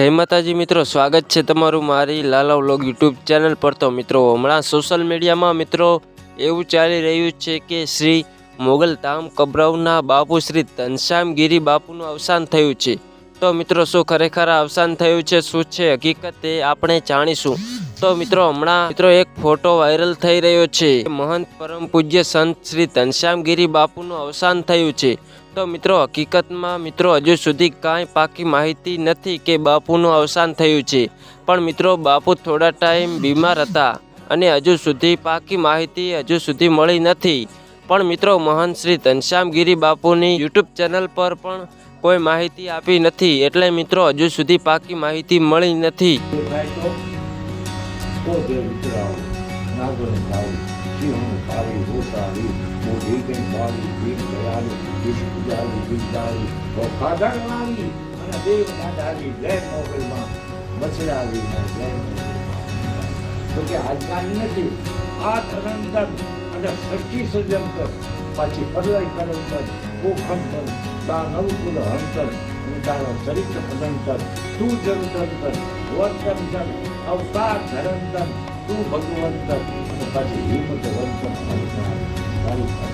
જય માતાજી મિત્રો, સ્વાગત છે તમારું મારી લાલા વ્લોગ યુટ્યુબ ચેનલ પર. તો મિત્રો, હમણાં સોશિયલ મીડિયામાં મિત્રો એવું ચાલી રહ્યું છે કે શ્રી મોગલ તામ કબરવના બાપુ શ્રી ઘનશ્યામગીરી બાપુનું અવસાન થયું છે. તો મિત્રો, શું ખરેખર અવસાન થયું છે, શું છે, હકીકત એ આપણે જાણીશું. તો મિત્રો, હમણાં મિત્રો એક ફોટો વાયરલ થઈ રહ્યો છે. મહંત પરમ પૂજ્ય સંત શ્રી ઘનશ્યામગીરી બાપુનું અવસાન થયું છે. તો મિત્રો, હકીકતમાં મિત્રો, હજુ સુધી કાંઈ પાકી માહિતી નથી કે બાપુનું અવસાન થયું છે. પણ મિત્રો, બાપુ થોડા ટાઈમ બીમાર હતા અને હજુ સુધી પાકી માહિતી હજુ સુધી મળી નથી. પણ મિત્રો, મહાન શ્રી ઘનશ્યામગીરી બાપુની યુટ્યુબ ચેનલ પર પણ કોઈ માહિતી આપી નથી. એટલે મિત્રો, હજુ સુધી પાકી માહિતી મળી નથી. થાય ભાવી ભીખ દયાળી ભીખ પૂજાવી ભીખદારી વખાદાર વાળી અને દેવ દાદાની બ્લેક મોબાઈલમાં બછડાવી ને તો કે આજકાલ નથી આ ધરંતર અને સચ્ચી સજંતર પાછી પરલય કરંતર કોખંતર તા નવકુલ હંતર તારો ચરિત્ર પદંતર તું જનતંતર વર્તંતર અવતાર ધરંતર તું ભગવંતર અને પાછી હિંમત વંતર હંતર તારી પાસે હિંમત